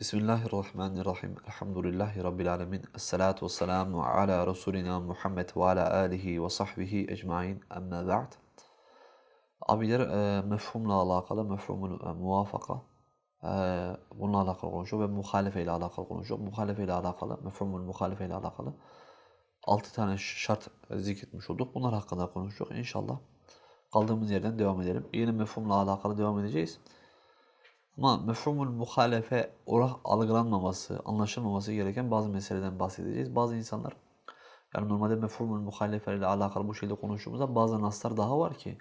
Bismillahirrahmanirrahim. Elhamdülillahi Rabbil alemin. Esselatu vesselamu ala Resulina Muhammed ve ala alihi ve sahbihi ecmain. Amma ba'd. Abiler e, mefhumla alakalı, mefhumul e, muvafaka. E, bununla alakalı konuşuyor ve muhalefe ile alakalı konuşuyor. Muhalefe ile alakalı, mefhumul muhalefe ile alakalı. 6 tane şart zikretmiş olduk. Bunlar hakkında konuşacak inşallah. Kaldığımız yerden devam edelim. Yine mefhumla alakalı devam edeceğiz. Ama mefhumul muhalefe olarak algılanmaması, anlaşılmaması gereken bazı meseleden bahsedeceğiz. Bazı insanlar yani normalde mefhumul muhalefe ile alakalı bu şekilde konuştuğumuzda bazı naslar daha var ki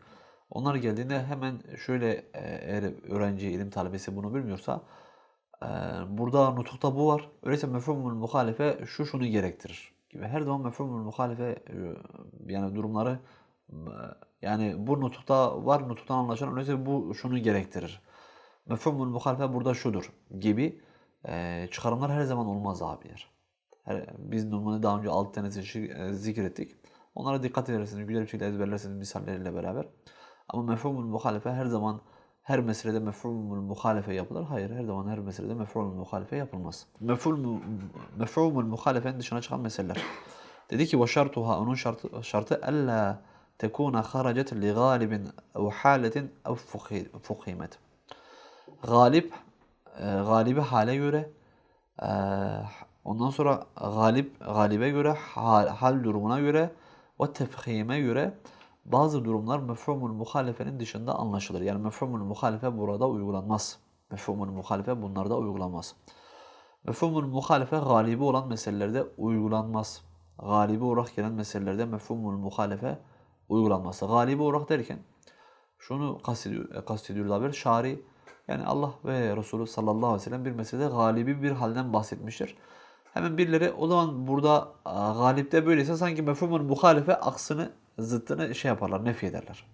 onlar geldiğinde hemen şöyle e, eğer öğrenci, ilim talebesi bunu bilmiyorsa e, burada nutukta bu var. Öyleyse mefhumul muhalefe şu şunu gerektirir gibi. Her zaman mefhumul muhalefe e, yani durumları yani bu nutukta var, nutuktan anlaşılan öyleyse bu şunu gerektirir mefhumul muhalefe burada şudur gibi e, çıkarımlar her zaman olmaz abiler. Her, biz normalde daha önce 6 tanesini e, zikrettik. Onlara dikkat edersiniz, güzel bir şekilde ezberlersiniz misalleriyle beraber. Ama mefhumul muhalefe her zaman her meselede mefhumul muhalefe yapılır. Hayır, her zaman her meselede mefhumul muhalefe yapılmaz. Mefhumul, mefhumul muhalefenin dışına çıkan meseleler. Dedi ki şartuha onun şartı şartı tekuna haracet li galibin ev haletin ev fuhimet galip e, galibi hale göre e, ondan sonra galip galibe göre hal, hal durumuna göre ve tefhime göre bazı durumlar mefhumul muhalefenin dışında anlaşılır. Yani mefhumul muhalefe burada uygulanmaz. Mefhumul muhalefe bunlarda uygulanmaz. Mefhumul muhalefe galibi olan meselelerde uygulanmaz. Galibi olarak gelen meselelerde mefhumul muhalefe uygulanmaz. Galibi olarak derken şunu kastediyor, kastediyoruz haber. Şari yani Allah ve Resulü sallallahu aleyhi ve sellem bir meselede galibi bir halden bahsetmiştir. Hemen birileri o zaman burada galipte böyleyse sanki mefhumun muhalife aksını, zıttını şey yaparlar, nefi ederler.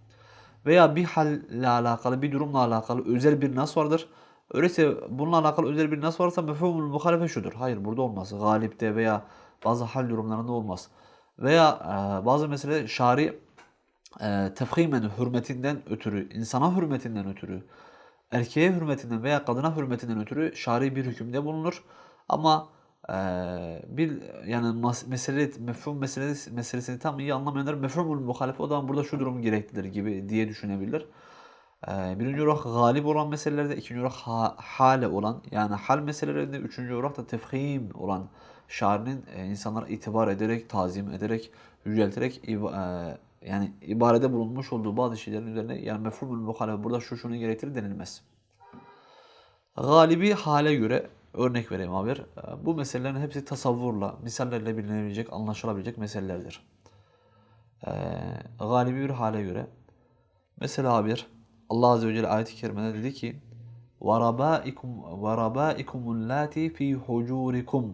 Veya bir halle alakalı, bir durumla alakalı özel bir nas vardır. Öyleyse bununla alakalı özel bir nas varsa mefhumul muhalife şudur. Hayır burada olmaz. Galipte veya bazı hal durumlarında olmaz. Veya bazı mesele şari e, tefhimen hürmetinden ötürü, insana hürmetinden ötürü erkeğe hürmetinden veya kadına hürmetinden ötürü şari bir hükümde bulunur. Ama e, bir yani mesele mefhum meselesi, meselesini tam iyi anlamayanlar mefhumul muhalefe o zaman burada şu durum gereklidir gibi diye düşünebilir. E, birinci olarak galip olan meselelerde, ikinci olarak ha, hale olan yani hal meselelerinde, üçüncü olarak da tefhim olan şairinin e, insanlara itibar ederek, tazim ederek, yücelterek e, yani ibarede bulunmuş olduğu bazı şeylerin üzerine yani mefhumul muhalefe burada şu şunu gerektirir denilmez. Galibi hale göre örnek vereyim abi. Bu meselelerin hepsi tasavvurla, misallerle bilinebilecek, anlaşılabilecek meselelerdir. Ee, galibi bir hale göre mesela bir Allah Azze ve Celle ayet-i kerimede dedi ki وَرَبَائِكُمْ وَرَبَائِكُمُ اللَّاتِ فِي حُجُورِكُمْ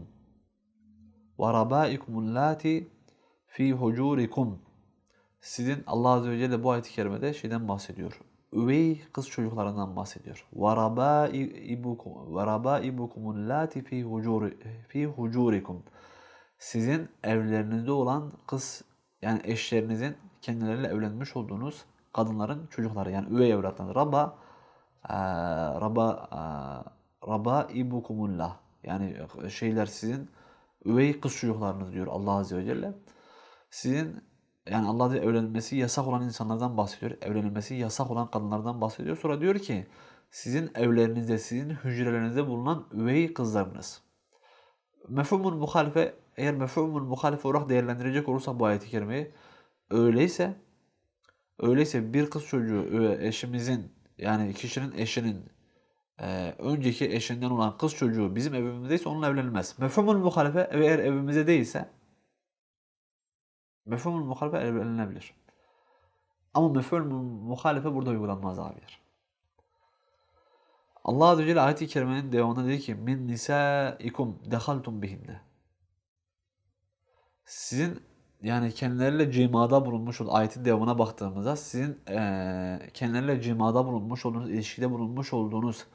وَرَبَائِكُمُ اللَّاتِ فِي حُجُورِكُمْ sizin Allah Azze ve Celle bu ayet-i kerimede şeyden bahsediyor. Üvey kız çocuklarından bahsediyor. وَرَبَائِبُكُمُ اللَّاتِ فِي, هُجُورِ, فِي هُجُورِكُمْ Sizin evlerinizde olan kız yani eşlerinizin kendileriyle evlenmiş olduğunuz kadınların çocukları yani üvey evlatları. Rabba e, Rabba e, Rabba ibukumullah yani şeyler sizin üvey kız çocuklarınız diyor Allah Azze ve Celle. Sizin yani Allah'la evlenilmesi yasak olan insanlardan bahsediyor. Evlenilmesi yasak olan kadınlardan bahsediyor. Sonra diyor ki sizin evlerinizde, sizin hücrelerinizde bulunan üvey kızlarınız. Mefhumun muhalife, eğer mefhumun muhalife olarak değerlendirecek olursak bu ayeti kerimeyi öyleyse öyleyse bir kız çocuğu eşimizin yani kişinin eşinin e, önceki eşinden olan kız çocuğu bizim evimizdeyse onunla evlenilmez. Mefhumun muhalife eğer evimizde değilse Mefhumul muhalefe evlenilebilir. Ama mefhumul muhalefe burada uygulanmaz abiler. Allah Azze ve Celle ayet-i kerimenin devamında dedi ki min nisaikum dehaltum bihinne. Sizin yani kendileriyle cimada bulunmuş olduğunuz ayetin devamına baktığımızda sizin e, kendileriyle cimada bulunmuş olduğunuz, ilişkide bulunmuş olduğunuz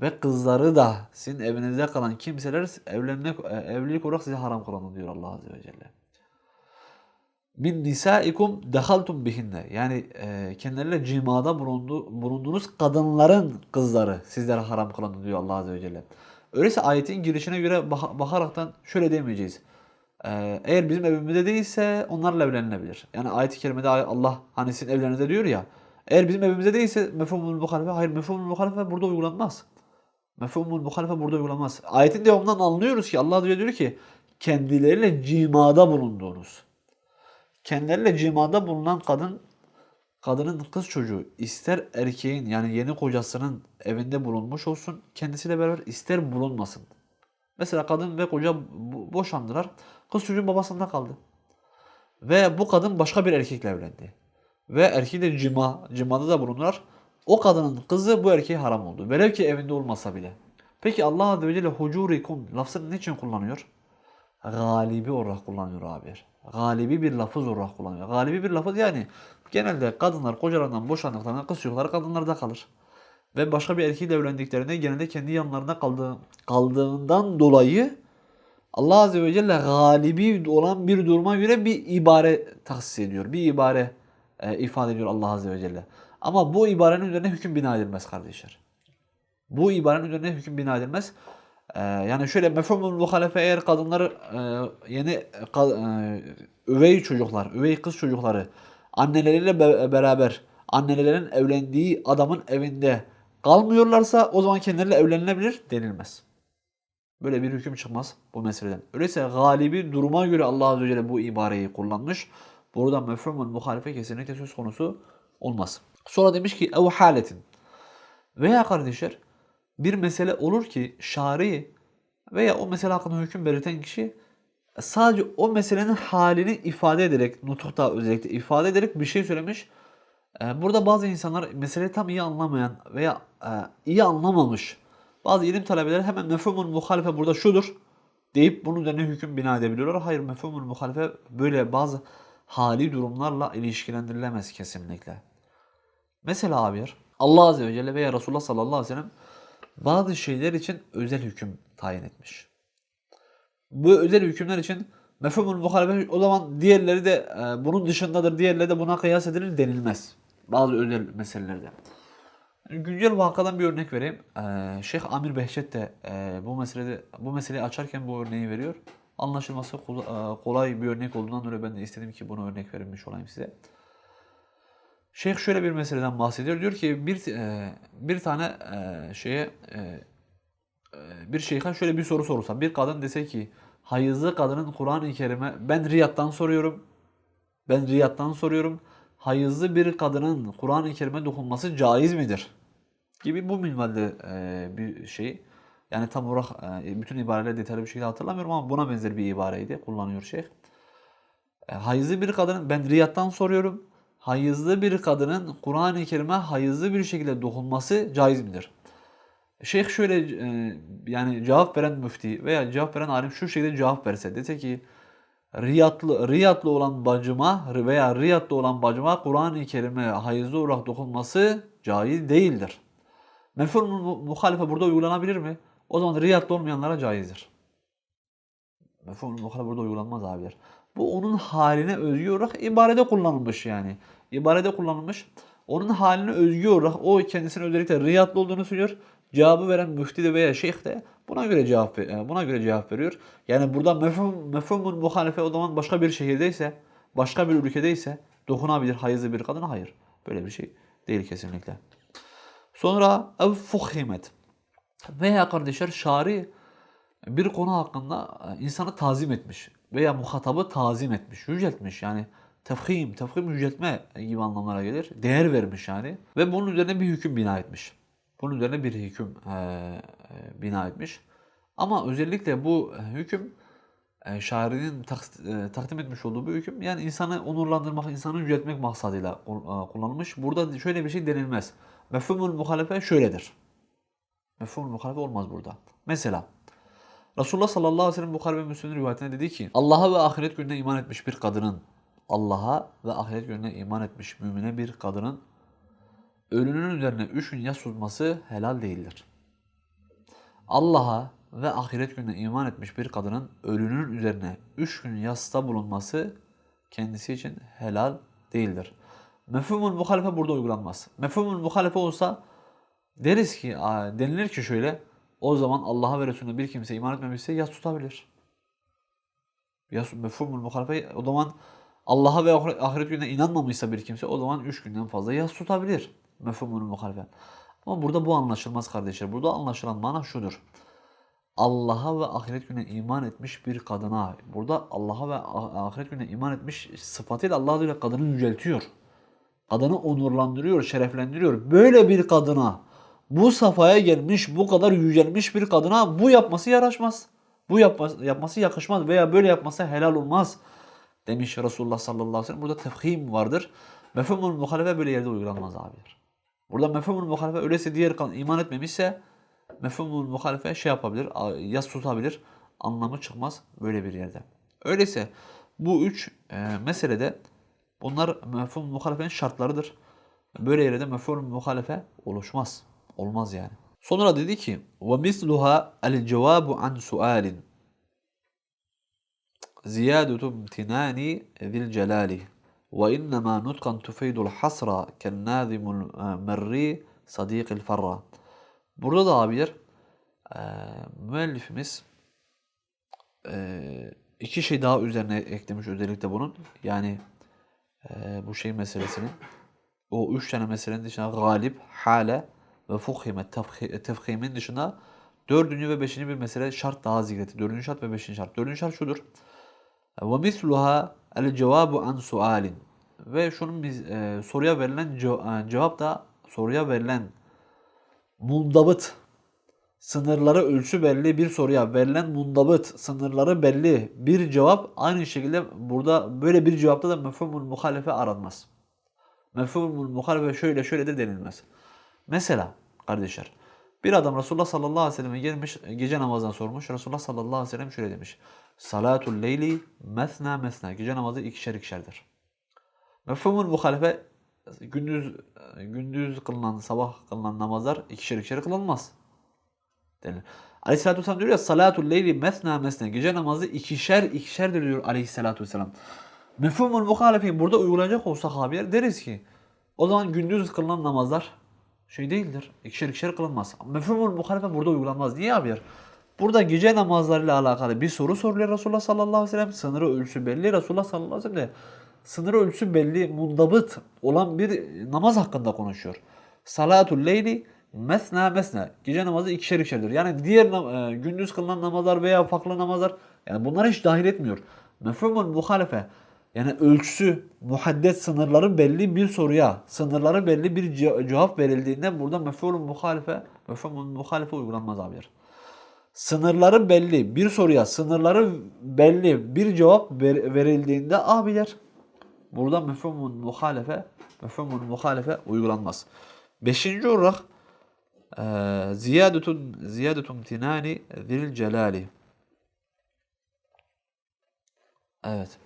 ve kızları da sizin evinizde kalan kimseler evlenmek, evlilik olarak size haram kılanı diyor Allah Azze ve Celle min nisaikum dehaltum bihinne. Yani e, kendileriyle cimada bulundu, bulunduğunuz kadınların kızları sizlere haram kılındı diyor Allah Azze ve Celle. Öyleyse ayetin girişine göre bak- bakaraktan şöyle demeyeceğiz. Ee, eğer bizim evimizde değilse onlarla evlenilebilir. Yani ayet-i kerimede Allah hani sizin evlerinizde diyor ya. Eğer bizim evimizde değilse mefhumul muhalefe. Hayır mefhumul muhalefe burada uygulanmaz. Mefhumul muhalefe burada uygulanmaz. Ayetin devamından anlıyoruz ki Allah diyor ki kendileriyle cimada bulunduğunuz. Kendileriyle cimada bulunan kadın kadının kız çocuğu ister erkeğin yani yeni kocasının evinde bulunmuş olsun kendisiyle beraber ister bulunmasın. Mesela kadın ve koca bo- boşandılar. Kız çocuğun babasında kaldı. Ve bu kadın başka bir erkekle evlendi. Ve erkeğiyle cima, cimada da bulundular. O kadının kızı bu erkeğe haram oldu. Velev ki evinde olmasa bile. Peki Allah Azze ve Celle hucurikum lafzını niçin kullanıyor? Galibi olarak kullanıyor abi. Galibi bir lafız olarak kullanıyor. Galibi bir lafız yani genelde kadınlar kocalarından boşandıklarında kız çocukları kadınlarda kalır. Ve başka bir erkeğiyle evlendiklerinde genelde kendi yanlarında kaldığı, kaldığından dolayı Allah Azze ve Celle galibi olan bir duruma göre bir ibare tahsis ediyor. Bir ibare e, ifade ediyor Allah Azze ve Celle. Ama bu ibarenin üzerine hüküm bina edilmez kardeşler. Bu ibarenin üzerine hüküm bina edilmez. Ee, yani şöyle mefhumul muhalefe eğer kadınları e, yeni ka- e, üvey çocuklar, üvey kız çocukları anneleriyle be- beraber annelerin evlendiği adamın evinde kalmıyorlarsa o zaman kendileriyle evlenilebilir denilmez. Böyle bir hüküm çıkmaz bu meseleden. Öyleyse galibi duruma göre Allah Azze ve Celle bu ibareyi kullanmış. Burada mefhumul muhalefe kesinlikle söz konusu olmaz. Sonra demiş ki ev haletin. Veya kardeşler bir mesele olur ki şari veya o mesele hakkında hüküm belirten kişi sadece o meselenin halini ifade ederek, nutukta özellikle ifade ederek bir şey söylemiş. Ee, Burada bazı insanlar meseleyi tam iyi anlamayan veya e, iyi anlamamış bazı ilim talebeleri hemen mefhumul muhalefe burada şudur deyip bunun üzerine hüküm bina edebiliyorlar. Hayır mefhumul muhalefe böyle bazı hali durumlarla ilişkilendirilemez kesinlikle. Mesela abi Allah Azze ve Celle veya Resulullah sallallahu aleyhi ve sellem bazı şeyler için özel hüküm tayin etmiş. Bu özel hükümler için mefhumul muhalefe o zaman diğerleri de e, bunun dışındadır, diğerleri de buna kıyas edilir denilmez. Bazı özel meselelerde. Güncel vakadan bir örnek vereyim. Ee, Şeyh Amir Behçet de e, bu meselede bu meseleyi açarken bu örneği veriyor. Anlaşılması e, kolay bir örnek olduğundan dolayı ben de istedim ki bunu örnek verilmiş olayım size. Şeyh şöyle bir meseleden bahsediyor. Diyor ki bir e, bir tane e, şeye e, bir şeyha şöyle bir soru sorulsa. Bir kadın dese ki hayızlı kadının Kur'an-ı Kerim'e ben riyattan soruyorum. Ben riyattan soruyorum. Hayızlı bir kadının Kur'an-ı Kerim'e dokunması caiz midir? Gibi bu minvalde bir şey. Yani tam olarak bütün ibareleri detaylı bir şekilde hatırlamıyorum ama buna benzer bir ibareydi. Kullanıyor şeyh. Hayızlı bir kadının, ben riyattan soruyorum. Hayızlı bir kadının Kur'an-ı Kerim'e hayızlı bir şekilde dokunması caiz midir? Şeyh şöyle e, yani cevap veren müfti veya cevap veren alim şu şekilde cevap verse dese ki Riyadlı, Riyadlı olan bacıma veya Riyadlı olan bacıma Kur'an-ı Kerim'e hayızlı olarak dokunması caiz değildir. Mefhum muhalefe burada uygulanabilir mi? O zaman Riyadlı olmayanlara caizdir. Mefhum muhalefe burada uygulanmaz abiler. Bu onun haline özgü olarak ibarede kullanılmış yani. İbarede kullanılmış. Onun haline özgü olarak o kendisine özellikle Riyadlı olduğunu söylüyor. Cevabı veren müfti de veya şeyh de buna göre cevap ve- buna göre cevap veriyor. Yani burada mefhum mefhumun muhalefe o zaman başka bir şehirdeyse, başka bir ülkedeyse dokunabilir hayızlı bir kadına hayır. Böyle bir şey değil kesinlikle. Sonra ev fuhimet. Veya kardeşler şari bir konu hakkında e, insanı tazim etmiş veya muhatabı tazim etmiş, yüceltmiş yani tefhim, tefhim yüceltme gibi anlamlara gelir. Değer vermiş yani ve bunun üzerine bir hüküm bina etmiş. Bunun üzerine bir hüküm e, e, bina etmiş. Ama özellikle bu hüküm e, şairinin tak- e, takdim etmiş olduğu bir hüküm yani insanı onurlandırmak, insanı yüceltmek maksadıyla e, kullanılmış. Burada şöyle bir şey denilmez. Mefhumul muhalefe şöyledir. Mefhumul muhalefe olmaz burada. Mesela Resulullah sallallahu aleyhi ve sellem Bukhari ve Müslim'in rivayetinde dedi ki Allah'a ve ahiret gününe iman etmiş bir kadının Allah'a ve ahiret gününe iman etmiş mümine bir kadının ölünün üzerine üç gün yas tutması helal değildir. Allah'a ve ahiret gününe iman etmiş bir kadının ölünün üzerine üç gün yasta bulunması kendisi için helal değildir. Mefhumul muhalefe burada uygulanmaz. Mefhumul muhalefe olsa deriz ki, denilir ki şöyle, O zaman Allah'a ve Resulüne bir kimse iman etmemişse yas tutabilir. Yas mefhumul muhalefe o zaman Allah'a ve ahire- ahiret gününe inanmamışsa bir kimse o zaman üç günden fazla yas tutabilir. Mefhumul muhalefe. Ama burada bu anlaşılmaz kardeşler. Burada anlaşılan mana şudur. Allah'a ve ahiret gününe iman etmiş bir kadına, burada Allah'a ve ah- ahiret gününe iman etmiş sıfatıyla Allah Celle kadını yüceltiyor. Kadını onurlandırıyor, şereflendiriyor. Böyle bir kadına, bu safhaya gelmiş, bu kadar yücelmiş bir kadına bu yapması yaraşmaz. Bu yapması, yapması yakışmaz veya böyle yapması helal olmaz demiş Resulullah sallallahu aleyhi ve sellem. Burada tefhim vardır. Mefhumul muhalefe böyle yerde uygulanmaz abidir. Burada mefhumul muhalefe öyleyse diğer kan iman etmemişse mefhumul muhalefe şey yapabilir, yas tutabilir. Anlamı çıkmaz böyle bir yerde. Öyleyse bu üç e, meselede bunlar mefhum muhalefenin şartlarıdır. Böyle yerde mefhum muhalefe oluşmaz. Olmaz yani. Sonra dedi ki: "Ve misluha el cevabu an sualin." زِيَادُةُ امْتِنَانِ ذِي الْجَلَالِ وَإِنَّمَا نُطْقًا تُفِيدُ الْحَصْرَ كَالنَّاظِمُ الْمَرِّي صَدِيقِ الْفَرَّ Burada da abiler eee müellifimiz eee, iki şey daha üzerine eklemiş özellikle bunun. Yani eee, bu şey meselesinin o üç tane meselenin dışında galip, hale ve fuhime, tefhi- tefhimin dışında dördüncü ve beşinci bir mesele şart daha zikretti. Dördüncü şart ve beşinci şart. Dördüncü şart şudur. Ve misluha el cevabu an sualin. Ve şunun biz, e, soruya verilen e, cevap da soruya verilen mundabıt sınırları ölçü belli bir soruya verilen mundabıt sınırları belli bir cevap aynı şekilde burada böyle bir cevapta da mefhumul muhalefe aranmaz. Mefhumul muhalefe şöyle şöyle de denilmez. Mesela kardeşler bir adam Resulullah sallallahu aleyhi ve selleme gelmiş gece namazdan sormuş. Resulullah sallallahu aleyhi ve sellem şöyle demiş. Salatul leyli mesna mesna. Gece namazı ikişer ikişerdir. Mefhumul muhalefe gündüz gündüz kılınan sabah kılınan namazlar ikişer ikişer kılınmaz. Denilir. Aleyhisselatü Vesselam diyor ya salatul leyli mesna mesna. Gece namazı ikişer ikişerdir diyor Aleyhisselatü Vesselam. Mefhumul muhalefeyi burada uygulayacak olsak abiler deriz ki o zaman gündüz kılınan namazlar şey değildir. İkişer ikişer kılınmaz. Mefhumul muhalefe burada uygulanmaz. Niye abiler? Burada gece namazlarıyla alakalı bir soru soruluyor Resulullah sallallahu aleyhi ve sellem. Sınırı ölçü belli. Resulullah sallallahu aleyhi ve sellem de sınırı ölçü belli, mundabıt olan bir namaz hakkında konuşuyor. Salatul leyli mesna mesna. Gece namazı ikişer ikişerdir. Yani diğer e, gündüz kılınan namazlar veya farklı namazlar yani bunları hiç dahil etmiyor. Mefhumul muhalefe yani ölçüsü, muhaddet sınırları belli bir soruya, sınırları belli bir ce- cevap verildiğinde burada mefhumul muhalefe, mefhumul muhalefe uygulanmaz abiler. Sınırları belli bir soruya, sınırları belli bir cevap ver- verildiğinde abiler burada mefhumul muhalefe, mefhumul muhalefe uygulanmaz. Beşinci olarak eee, ziyadetun ziyadetun tinani zil celali. Evet.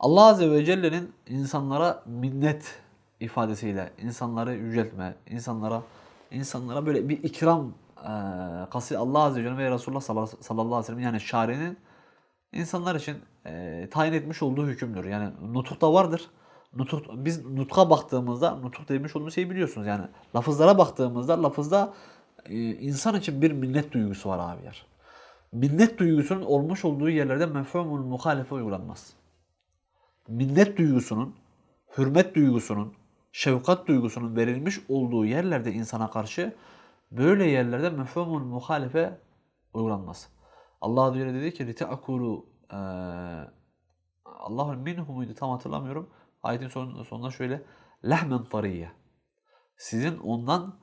Allah Azze ve Celle'nin insanlara minnet ifadesiyle insanları yüceltme, insanlara insanlara böyle bir ikram Allah Azze ve Celle ve Resulullah sallallahu aleyhi ve sellem yani şari'nin insanlar için eee, tayin etmiş olduğu hükümdür. Yani nutukta vardır. Nutuk, biz nutka baktığımızda nutuk demiş olduğumuz şeyi biliyorsunuz. Yani lafızlara baktığımızda lafızda eee, insan için bir minnet duygusu var abiler. Minnet duygusunun olmuş olduğu yerlerde mefhumul muhalefe uygulanmaz minnet duygusunun, hürmet duygusunun, şefkat duygusunun verilmiş olduğu yerlerde insana karşı Böyle yerlerde mefhumul muhalefe uygulanmaz. Allah Teala dedi ki liteakulu e, Allah'ın minhumuydu tam hatırlamıyorum. Ayetin son, sonunda şöyle lehmen tariye. Sizin ondan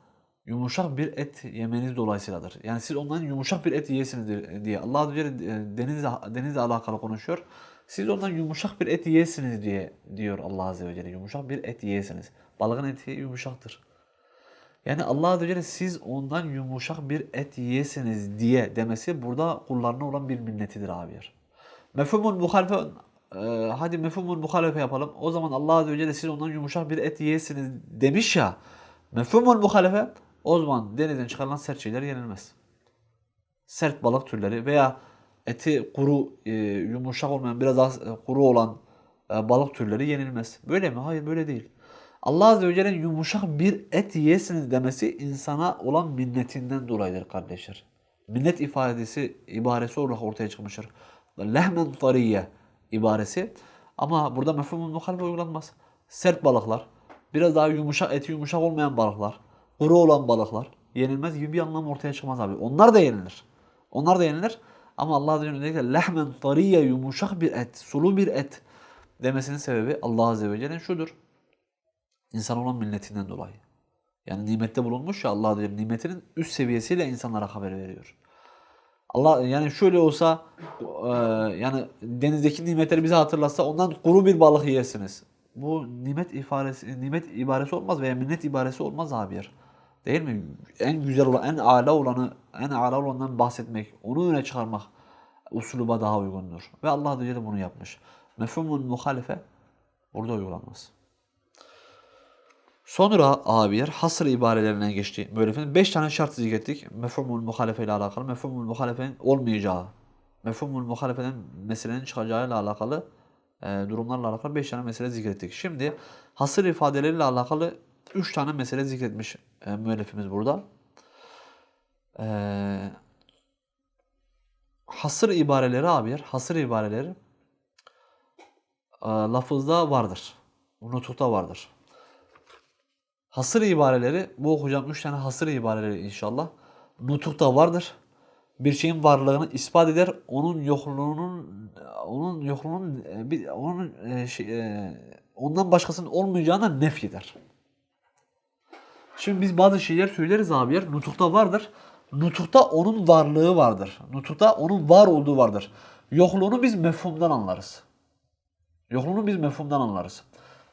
yumuşak bir et yemeniz dolayısıyladır. Yani siz ondan yumuşak bir et yiyesiniz diye. Allah Teala e, denizle, denizle alakalı konuşuyor. Siz ondan yumuşak bir et yiyesiniz diye diyor Allah Azze ve Celle. Yumuşak bir et yiyesiniz. Balığın eti yumuşaktır. Yani Allah Azze ve Celle siz ondan yumuşak bir et yiyesiniz diye demesi burada kullarına olan bir minnetidir abiler. Mefhumul muhalefe e, hadi mefhumul muhalefe yapalım. O zaman Allah Azze ve Celle siz ondan yumuşak bir et yiyesiniz demiş ya. Mefhumul muhalefe o zaman denizden çıkarılan sert şeyler yenilmez. Sert balık türleri veya eti kuru, e, yumuşak olmayan, biraz az e, kuru olan e, balık türleri yenilmez. Böyle mi? Hayır böyle değil. Allah Azze ve Celle'nin yumuşak bir et yiyesiniz demesi insana olan minnetinden dolayıdır kardeşler. Minnet ifadesi ibaresi olarak ortaya çıkmıştır. Lehmen tariye ibaresi. Ama burada mefhumul muhalife uygulanmaz. Sert balıklar, biraz daha yumuşak, eti yumuşak olmayan balıklar, kuru olan balıklar yenilmez gibi bir anlam ortaya çıkmaz abi. Onlar da yenilir. Onlar da yenilir. Ama Allah Azze ve Celle lehmen tariye yumuşak bir et, sulu bir et demesinin sebebi Allah Azze ve Celle'nin şudur. İnsan olan milletinden dolayı. Yani nimette bulunmuş ya Allah Celle nimetinin üst seviyesiyle insanlara haber veriyor. Allah yani şöyle olsa e, yani denizdeki nimetleri bize hatırlatsa ondan kuru bir balık yersiniz. Bu nimet ibaresi nimet ibaresi olmaz veya minnet ibaresi olmaz abi yer. Değil mi? En güzel olan, en âlâ olanı, en âlâ olandan bahsetmek, onu öne çıkarmak usuluba daha uygundur. Ve Allah Celle bunu yapmış. Mefhumul muhalife burada uygulanmaz. Sonra abiler hasır ibarelerine geçti. Müellifin 5 tane şart zikrettik. Mefhumul muhalefe ile alakalı. Mefhumul muhalefenin olmayacağı. Mefhumul muhalefenin meselenin çıkacağıyla alakalı e, durumlarla alakalı 5 tane mesele zikrettik. Şimdi hasır ifadeleriyle alakalı 3 tane mesele zikretmiş e, müellifimiz burada. E, hasır ibareleri abiler, hasır ibareleri e, lafızda vardır. Nutukta vardır. Hasır ibareleri, bu okuyacağım 3 tane hasır ibareleri inşallah. Nutukta vardır. Bir şeyin varlığını ispat eder, onun yokluğunun onun yokluğunun e, bir onun e, şey, e, ondan başkasının olmayacağına nef eder. Şimdi biz bazı şeyler söyleriz abiler. Nutukta vardır. Nutukta onun varlığı vardır. Nutukta onun var olduğu vardır. Yokluğunu biz mefhumdan anlarız. Yokluğunu biz mefhumdan anlarız.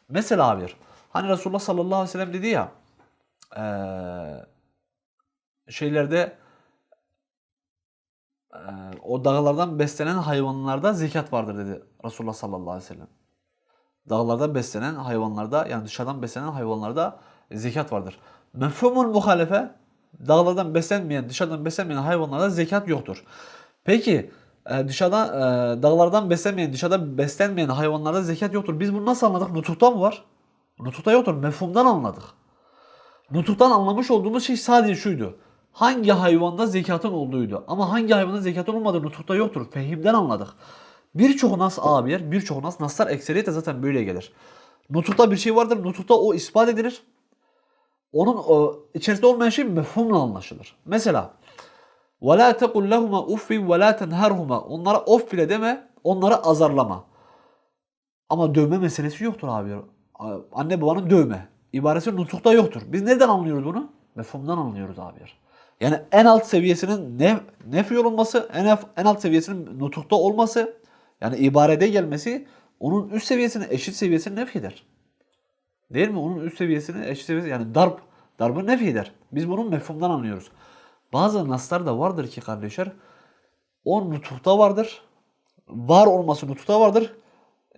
Mesela abiler. Hani Resulullah sallallahu aleyhi ve sellem dedi ya eee, şeylerde eee, o dağlardan beslenen hayvanlarda zekat vardır dedi Resulullah sallallahu aleyhi ve sellem. Dağlardan beslenen hayvanlarda yani dışarıdan beslenen hayvanlarda zekat vardır. Mefhumul muhalefe dağlardan beslenmeyen, dışarıdan beslenmeyen hayvanlarda zekat yoktur. Peki e, dışarıdan e, dağlardan beslenmeyen, dışarıda beslenmeyen hayvanlarda zekat yoktur. Biz bunu nasıl anladık? Nutukta mı var? Nutukta yoktur. Mefhumdan anladık. Nutuktan anlamış olduğumuz şey sadece şuydu. Hangi hayvanda zekatın olduğuydu. Ama hangi hayvanda zekatın olmadığı nutukta yoktur. Fehimden anladık. Birçok nas abiyer, birçok nas, naslar ekseriyetle zaten böyle gelir. Nutukta bir şey vardır. Nutukta o ispat edilir. Onun o, içerisinde olmayan şey mefhumla anlaşılır. Mesela وَلَا تَقُلْ لَهُمَا اُفِّ وَلَا تَنْهَرْهُمَا Onlara of bile deme, onları azarlama. Ama dövme meselesi yoktur abi. Anne babanın dövme. İbaresi nutukta yoktur. Biz nereden anlıyoruz bunu? Mefhumdan anlıyoruz abi. Yani en alt seviyesinin nef, nef olması, en, en alt seviyesinin nutukta olması, yani ibarede gelmesi onun üst seviyesini, eşit seviyesini nef eder. Değil mi? Onun üst seviyesini, eşit seviyesi yani darp, darbı nef eder. Biz bunun mefhumdan anlıyoruz. Bazı naslar da vardır ki kardeşler, o nutukta vardır, var olması nutukta vardır,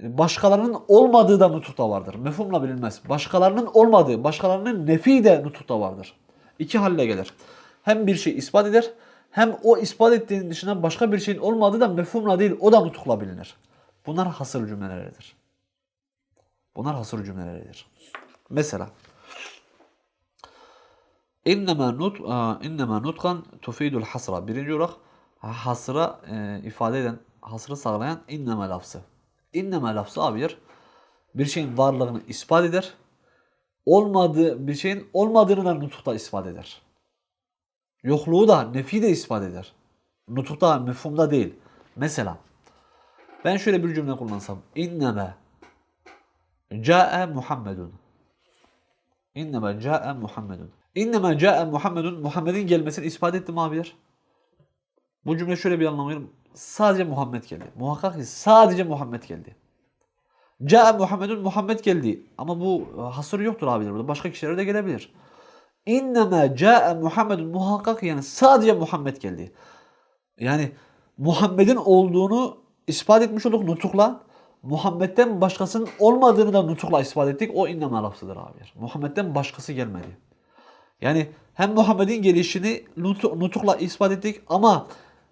başkalarının olmadığı da nutukta vardır. Mefhumla bilinmez. Başkalarının olmadığı, başkalarının nefi de nutukta vardır. İki halle gelir. Hem bir şey ispat eder, hem o ispat ettiğinin dışında başka bir şeyin olmadığı da mefhumla değil, o da nutukla bilinir. Bunlar hasır cümleleridir. Bunlar hasır cümleleridir. Mesela İnnemâ nut innemâ nutkan tufidul hasra. Birinci olarak hasra e, ifade eden, hasrı sağlayan inneme lafzı. İnneme lafzı abiyer bir şeyin varlığını ispat eder. Olmadığı bir şeyin olmadığını da nutukta ispat eder. Yokluğu da nefi de ispat eder. Nutukta, mefhumda değil. Mesela ben şöyle bir cümle kullansam. İnneme ca'e Muhammedun. İnneme ca'e Muhammedun. İnneme ca'e Muhammedun. Muhammed'in gelmesini ispat ettim abiler. Bu cümle şöyle bir anlamı verir. Sadece Muhammed geldi. Muhakkak ki sadece Muhammed geldi. Ca'e Muhammedun Muhammed geldi. Ama bu e, hasır yoktur abiler burada. Başka kişilere de gelebilir. İnneme ca'e Muhammedun muhakkak yani sadece Muhammed geldi. Yani Muhammed'in olduğunu ispat etmiş olduk nutukla. Muhammed'den başkasının olmadığını da nutukla ispat ettik. O inneme lafzıdır abiler. Muhammed'den başkası gelmedi. Yani hem Muhammed'in gelişini nutu- nutukla ispat ettik ama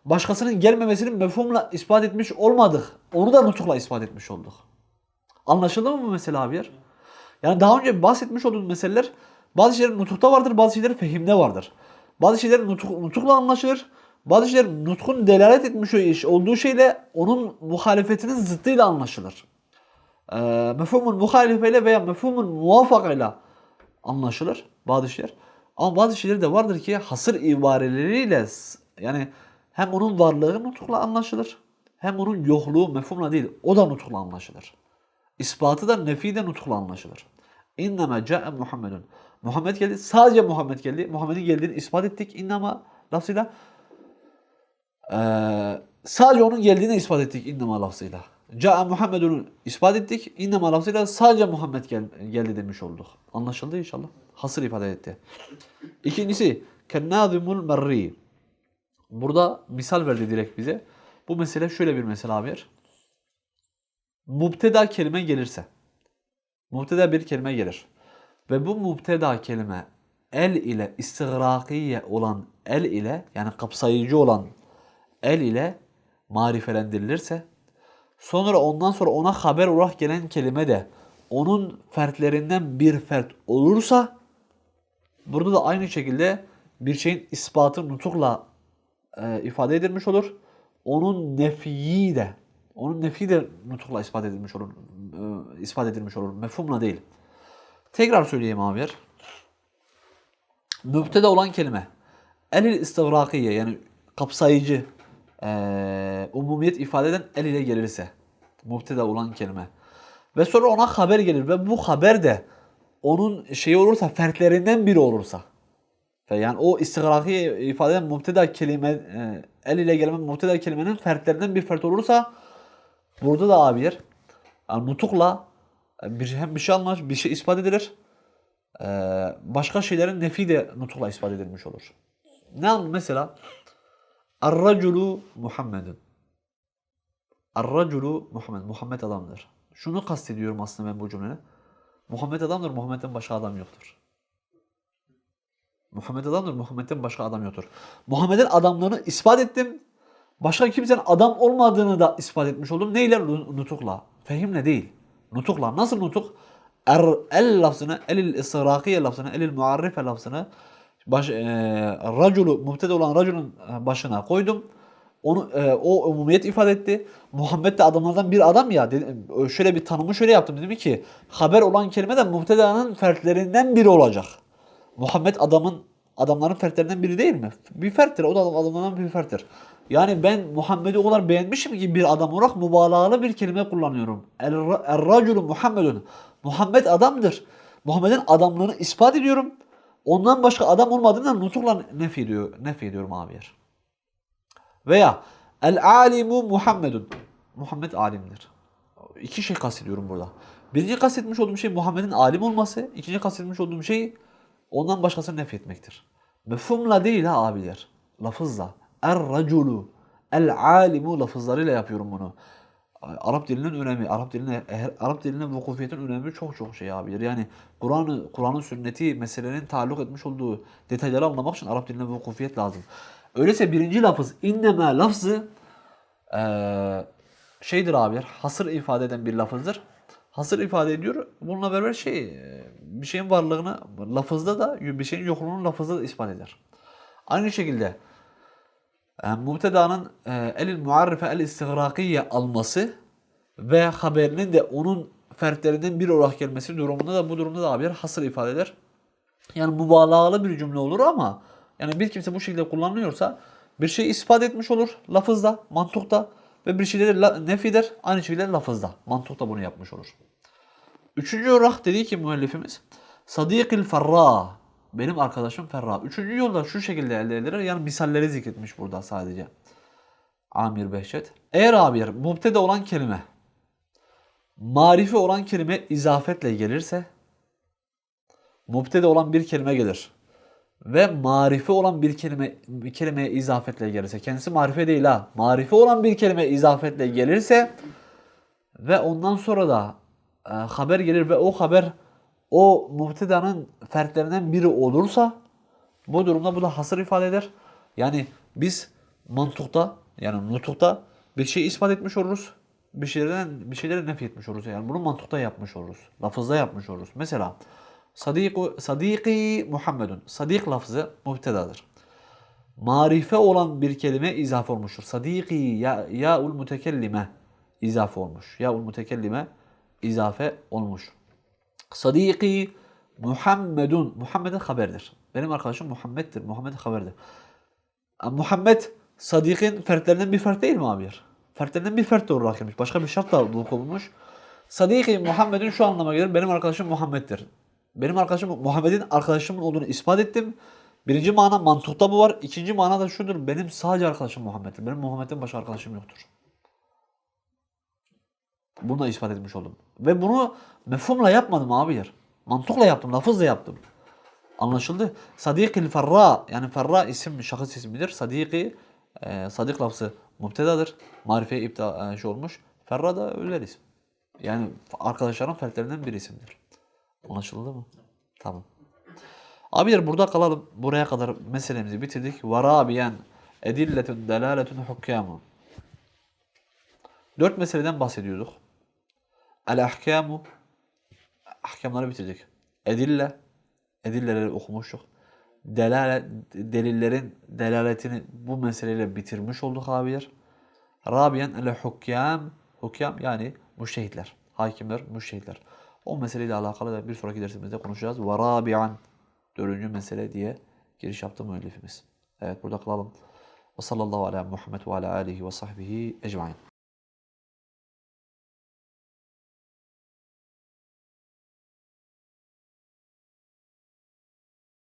başkasının gelmemesini mefhumla ispat etmiş olmadık. Onu da nutukla ispat etmiş olduk. Anlaşıldı mı bu mesele abiyer? Yani daha önce bahsetmiş olduğumuz meseleler bazı şeyler nutukta vardır, bazı şeyler fehimde vardır. Bazı şeyler nutuk, nutukla anlaşılır, Bazı şeyler nutkun delalet etmiş iş olduğu şeyle onun muhalefetinin zıttıyla anlaşılır. Ee, mefhumun muhalefeyle veya mefhumun muvafakayla anlaşılır bazı şeyler. Ama bazı şeyler de vardır ki hasır ibareleriyle yani hem onun varlığı nutukla anlaşılır hem onun yokluğu mefhumla değil o da nutukla anlaşılır. İspatı da nefi de nutukla anlaşılır. İnneme ca'e Muhammedun. Muhammed geldi. Sadece Muhammed geldi. Muhammed'in geldiğini ispat ettik. İnnema lafzıyla. Ee, sadece onun geldiğini ispat ettik innema lafzıyla. Ca'a Muhammedun'u ispat ettik. İnnema lafzıyla sadece Muhammed gel, geldi demiş olduk. Anlaşıldı inşallah. Hasır ifade etti. İkincisi kennâzimul merri. Burada misal verdi direkt bize. Bu mesele şöyle bir mesele abi. Mubteda kelime gelirse. Mubteda bir kelime gelir. Ve bu mubteda kelime el ile istigrakiye olan el ile yani kapsayıcı olan el ile marifelendirilirse sonra ondan sonra ona haber olarak gelen kelime de onun fertlerinden bir fert olursa burada da aynı şekilde bir şeyin ispatı nutukla e, ifade edilmiş olur. Onun nefiyi de onun nefi de nutukla ispat edilmiş olur. e, ispat edilmiş olur. Mefhumla değil. Tekrar söyleyeyim abiler. Mübteda olan kelime. Elil istavrakiye yani kapsayıcı eee, umumiyet ifade eden el ile gelirse. Mübteda olan kelime. Ve sonra ona haber gelir ve bu haber de onun şeyi olursa fertlerinden biri olursa. Yani o istigraki ifade eden mübteda kelime e, el ile gelen mübteda kelimenin fertlerinden bir fert olursa burada da abiler yani nutukla bir, hem bir şey anlaş, bir şey ispat edilir. Ee, başka şeylerin nefi de nutukla ispat edilmiş olur. Ne mesela? Ar-raculu Muhammedun. Ar-raculu Muhammed. Muhammed adamdır. Şunu kastediyorum aslında ben bu cümlede. Muhammed adamdır, Muhammed'den başka adam yoktur. Muhammed adamdır, Muhammed'den başka adam yoktur. Muhammed'in adamlığını ispat ettim. Başka kimsenin adam olmadığını da ispat etmiş oldum. Neyle? Nutukla. Fehimle değil. Nutukla. Nasıl nutuk? Er, el lafzını, elil ısrakiye lafzını, elil muarrife lafzını baş, e, raculu, mübtede olan raculun başına koydum. Onu e, o umumiyet ifade etti. Muhammed de adamlardan bir adam ya. Dedim, şöyle bir tanımı şöyle yaptım. Dedim ki haber olan kelime de mübtedanın fertlerinden biri olacak. Muhammed adamın adamların fertlerinden biri değil mi? Bir ferttir. O da adam- adamlardan bir ferttir. Yani ben Muhammed'i o kadar beğenmişim ki bir adam olarak mübalağalı bir kelime kullanıyorum. Er- Er-raculu Muhammedun. Muhammed adamdır. Muhammed'in adamlığını ispat ediyorum. Ondan başka adam olmadığından nutukla nefi, ediyor, nefi ediyorum abiyer. Veya El-alimu Muhammedun. Muhammed alimdir. İki şey kastediyorum burada. Birinci kastetmiş olduğum şey Muhammed'in alim olması. İkinci kastetmiş olduğum şey ondan başkasını nef etmektir. Mefhumla değil ha abiler. Lafızla. Er-raculu. El-alimu lafızlarıyla yapıyorum bunu. Arap dilinin önemi, Arap diline Arap diline vukufiyetin önemi çok çok şey abiler. Yani Kur'an'ı, Kur'an'ın sünneti meselenin taalluk etmiş olduğu detayları anlamak için Arap diline vukufiyet lazım. Öyleyse birinci lafız inneme lafzı eee, şeydir abiler, hasır ifade eden bir lafızdır. Hasır ifade ediyor. Bununla beraber şey, e, bir şeyin varlığını lafızda da, bir şeyin yokluğunu lafızda da ispat eder. Aynı şekilde Mubteda'nın e, elil muarrife el istigrakiye alması ve haberinin de onun fertlerinden biri olarak gelmesi durumunda da bu durumda da abiler hasır ifade eder. Yani mübalağalı bir cümle olur ama yani bir kimse bu şekilde kullanıyorsa bir şey ispat etmiş olur lafızda, mantukta ve bir şeyleri nefider aynı şekilde lafızda, mantukta bunu yapmış olur. Üçüncü olarak dedi ki müellifimiz Sadikil Ferra benim arkadaşım Ferra. Üçüncü yolda şu şekilde elde edilir. Yani misalleri zikretmiş burada sadece. Amir Behçet. Eğer abir mubtede olan kelime marifi olan kelime izafetle gelirse mubtede olan bir kelime gelir. Ve marife olan bir kelime bir kelimeye izafetle gelirse kendisi marife değil ha. Marife olan bir kelime izafetle gelirse ve ondan sonra da e, haber gelir ve o haber o muhtedanın fertlerinden biri olursa bu durumda bu da hasır ifade eder. Yani biz mantukta yani nutukta bir şey ispat etmiş oluruz. Bir şeylerden bir şeyleri nef etmiş oluruz. Yani bunu mantukta yapmış oluruz. Lafızda yapmış oluruz. Mesela Sadiku, sadiki Muhammedun. Sadik lafzı muhtedadır. marife olan bir kelime izafe olmuştur. Sadiki ya yaul mutekellime izafe olmuş. Yaul mutekellime izafe olmuş. Sadiki Muhammedun. Muhammed'in haberdir. Benim arkadaşım Muhammed'dir. Muhammed'in haberdir. Muhammed Sadik'in fertlerinden bir fert değil mi abi? Fertlerinden bir fert olarak gelmiş. Başka bir şart da bulmuş. Sadiki Muhammed'in şu anlama gelir. Benim arkadaşım Muhammed'dir. Benim arkadaşım Muhammed'in arkadaşımın olduğunu ispat ettim. Birinci mana mantıkta bu var. İkinci mana da şudur. Benim sadece arkadaşım Muhammed'dir. Benim Muhammed'den başka arkadaşım yoktur. Bunu da ispat etmiş oldum. Ve bunu mefhumla yapmadım abi yer. Mantıkla yaptım, lafızla yaptım. Anlaşıldı. Sadikil Ferra yani Ferra isim şahıs ismidir. Sadiki e, sadik lafzı mubtedadır. Marife ipta e, şey olmuş. Ferra da öyle isim. Yani arkadaşların fertlerinden bir isimdir. Anlaşıldı mı? Tamam. Abiler burada kalalım. Buraya kadar meselemizi bitirdik. Varabiyen edilletun delaletun hukkamu. Dört meseleden bahsediyorduk. El ahkamu ahkamları bitirdik. Edille edilleleri okumuştuk. Delale, delillerin delaletini bu meseleyle bitirmiş olduk abiler. Rabiyen el hukkam hukkam yani müştehitler. Hakimler, müştehitler. O meseleyle alakalı da bir sonraki dersimizde konuşacağız. Ve rabian dördüncü mesele diye giriş yaptı müellifimiz. Evet burada kalalım. Ve sallallahu ala Muhammed ve ala alihi ve sahbihi ecmain.